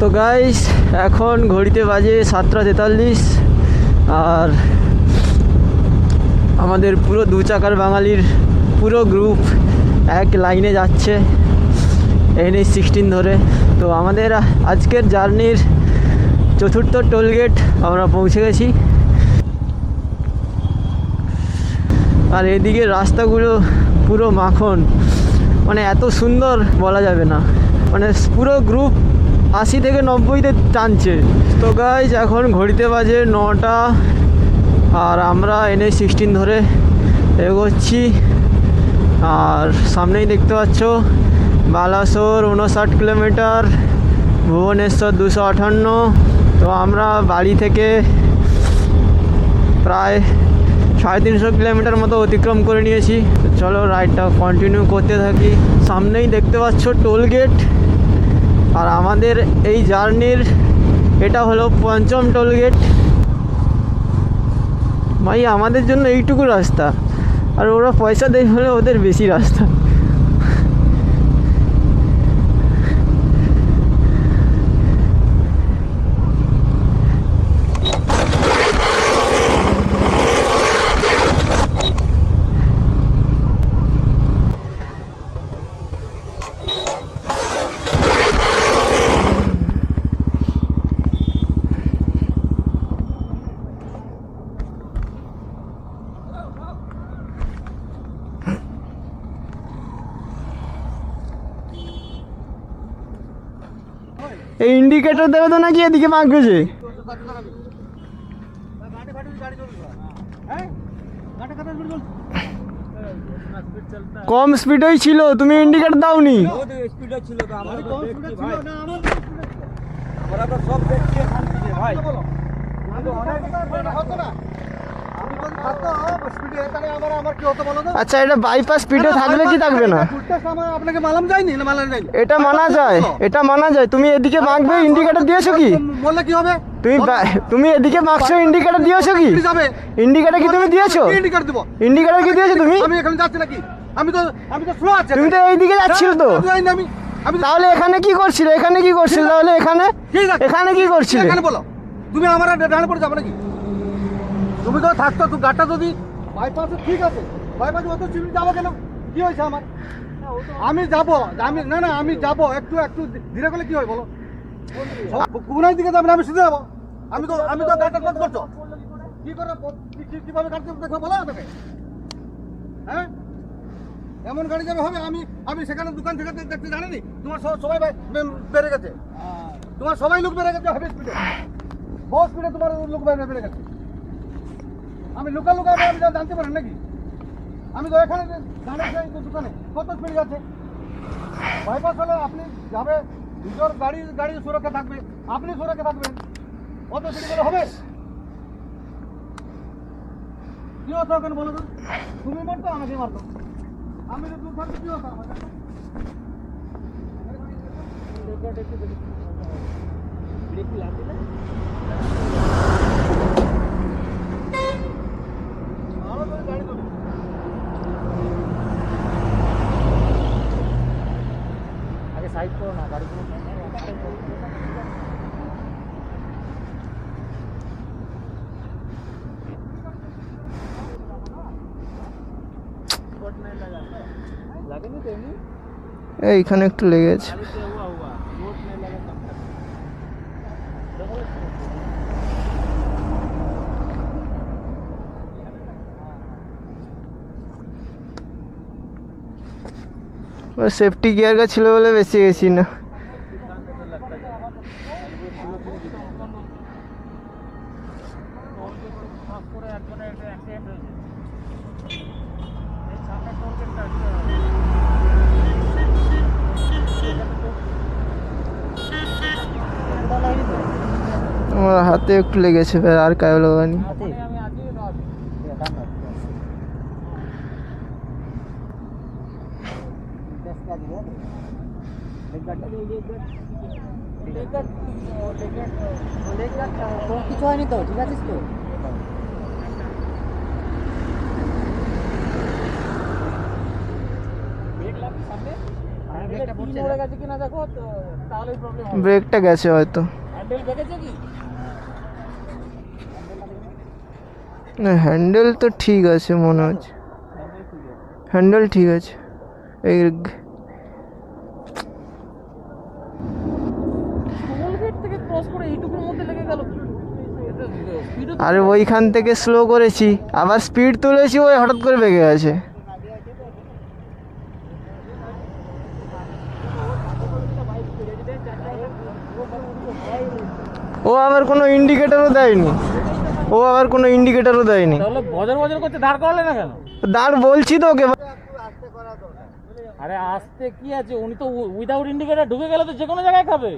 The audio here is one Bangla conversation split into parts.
তো গাইস এখন ঘড়িতে বাজে সাতটা তেতাল্লিশ, আর আমাদের পুরো দু চাকার বাঙালির পুরো গ্রুপ এক লাইনে যাচ্ছে এনএইচ সিক্সটিন ধরে। তো আমাদের আজকের জার্নির চতুর্থ টোলগেট আমরা পৌঁছে গেছি। আর এদিকে রাস্তাগুলো পুরো মাখন মানে এত সুন্দর বলা যাবে না। মানে পুরো গ্রুপ আশি থেকে নব্বইতে টানছে। তো গাইজ এখন ঘড়িতে বাজে নটা আর আমরা এনে সিক্সটিন ধরে এগোচ্ছি। আর সামনেই দেখতে পাচ্ছ বালাসোর উনষাট কিলোমিটার, ভুবনেশ্বর দুশো আঠান্ন। তো আমরা বাড়ি থেকে প্রায় সাড়ে তিনশো কিলোমিটার মতো অতিক্রম করে নিয়েছি। চলো রাইডটা কন্টিনিউ করতে থাকি। সামনেই দেখতে পাচ্ছ টোল গেট আর আমাদের এই জার্নির এটা হলো পঞ্চম টোল গেট। ভাই, আমাদের জন্য এইটুকু রাস্তা। আর ওরা পয়সা দেয় হলে ওদের বেশি রাস্তা। এই ইন্ডিকেটর দেবে তো নাকি এদিকে মাখবে যে কম স্পিডেই ছিল তুমি ইন্ডিকেটর দাওনি। আচ্ছা এটা বাইপাস স্পিডে থাকবে কি থাকবে না? এটা মানা যায় এটা মানা যায়। তুমি এদিকে মাখবে ইন্ডিকেটর দিয়েছ কি? বললে কি হবে? তুমি তুমি এদিকে মাখছো ইন্ডিকেটর দিয়েছ কি? ইন্ডিকেটর কি তুমি দিয়েছ? ইন্ডিকেটর কি দিয়েছ তুমি? আমি এখানে যাচ্ছি নাকি? আমি তো আমি তো স্লো আছি। তুমি তো এইদিকে যাচ্ছিল আমি তো- তাহলে এখানে কি করছিলে? এখানে কি করছিলে? তাহলে এখানে এখানে কি করছিলে? এখানে বলো। তুমি আমার ডানে পড়ে যাবে নাকি? তুমি তো থাকতো তুই গাড়িটা যদি বাইপাসে ঠিক আছে বাইপাসে অত চিনি যাব কেন? কি হয়েছে আমার? আমি যাব আমি না না আমি যাব একটু একটু ধীরে করলে কি হয় বলো? কুকুরের দিকে যাবে না আমি সিধে যাব। আমি তো আমি তো গাড়িটা কত করছ। কি করে কীভাবে গাড়ি দেখো বলো তোকে হ্যাঁ? এমন গাড়ি যাবে হবে আমি আমি সেখানে দোকান থেকে দেখ- দেখতে জানিনি। তোমার সব- সবাই বেড়ে গেছে। তোমার সবাই লোক বেড়ে গেছে হেভি স্পিডে বহু স্পিডে তোমার লোক বেড়ে গেছে। আমি লোকাল লোক আমি জানতে পারেন নাকি? আমি তো এখানে দাঁড়িয়েছি দোকানে। কত স্পিড যাচ্ছে বাইপাস হলে আপনি যাবে, নিজের গাড়ি গাড়ি সুরক্ষা থাকবে। আপনি সুরক্ষা থাকবেন। কত স্পিড গেলে হবে? কি হতো ওখানে বলো তো? তুমি মারতো, আমাকে মারতো। আমি তো দূর থাকতে কি হতো আমাকে আরও তো গাড়ি চলে আগে সাইড করো না গাড়ি এইখানে একটু লেগেছে সেফটি গিয়ার ছিল বলে বেশি গেছি না। আমার হাতে একটু লেগেছে আর কায়ো লাগানি কিছু হয়নি তো ঠিক আছিস তো ব্রেকটা পড়ছে না। গেছে কিনা দেখো তো তাহলেই প্রবলেম ব্রেকটা গেছে হয়তো হ্যান্ডেল বেঁকেছে কি না হ্যান্ডেল তো ঠিক আছে মনে হচ্ছে হ্যান্ডেল ঠিক আছে এই টোল গেট থেকে ক্রস করে এইটুকুর মধ্যে লেগে গেল স্পিডও আর ওইখান থেকে স্লো করেছি। আবার স্পিড তুলেছি ওই হঠাৎ করে বেগে গেছে। ও আবার কোনো ইন্ডিকেটারও দেয়নি। ও আবার কোনো ইন্ডিকেটারও দেয়নি। তাহলে বজর বজর করতে দাঁড় করালে না কেন? দাঁড় বলছি তো ওকে আরে আসতে কি আছে? উনি তো উইদাউট ইন্ডিকেটর ঢুকে গেলে তো যে কোনো জায়গায় খাবে।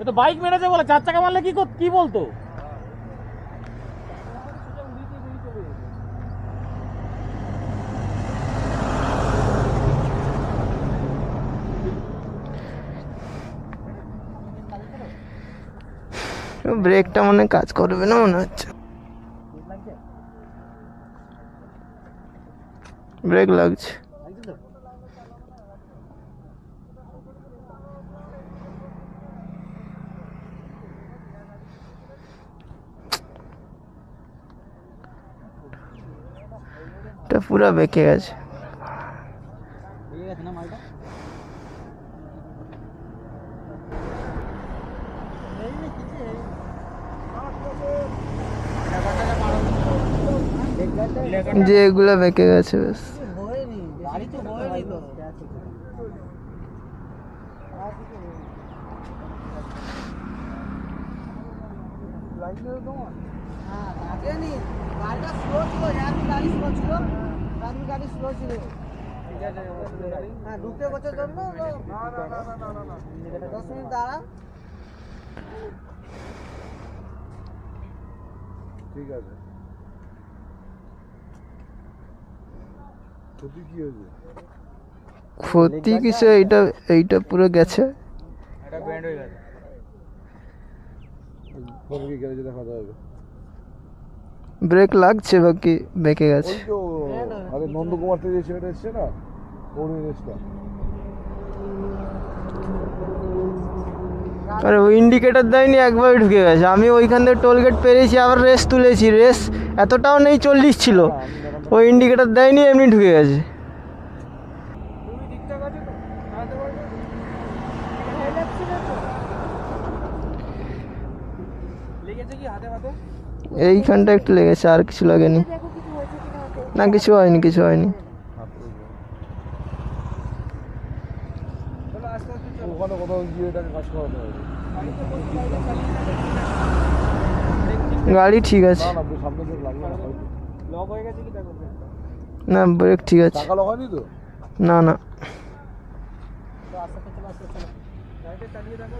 এ তো বাইক মেরেছে বলে চার চাকা মারলে কি কর- কি বলতো? ব্রেকটা মনে কাজ করবে না মনে হচ্ছে। ব্রেক লাগছে। পুরো বেঁকে গেছে বেরিয়ে গেছে না মালটা যে এগুলো বেঁকে গেছে বেশ হ্যাঁ জন্য দশ মিনিট ঠিক আছে। ক্ষতি কি হয়েছে? ক্ষতি কিছু এইটা এইটা পুরো গেছে। হয়ে ব্রেক লাগছে বাকি বেঁকে গেছে। ওই আরে নন্দকুমার থেকে ছেলেটা এসছে না ওর আর ওই ইন্ডিকেটর দেয়নি একবারই ঢুকে গেছে। আমি ওইখান থেকে টোল গেট পেরিয়েছি আবার রেস তুলেছি। রেস এতটাও নেই চল্লিশ ছিল। ওই ইন্ডিকেটর দেয়নি, এমনি ঢুকে গেছে। লেগেছে কি হাতে হাতে এইখানটা একটু লেগেছে, আর কিছু লাগেনি। না, কিছু হয়নি কিছু হয়নি। ওখানে কোথাও গিয়ে এটাকে কাজ করাতে হবে গাড়ি ঠিক আছে। লক হয়ে গেছে কি দেখো না ব্রেক ঠিক আছে। টাকা লক হয়নি তো? না না। তো আস্তে চলো আস্তে চলো। গাড়িটা চালিয়ে দেখো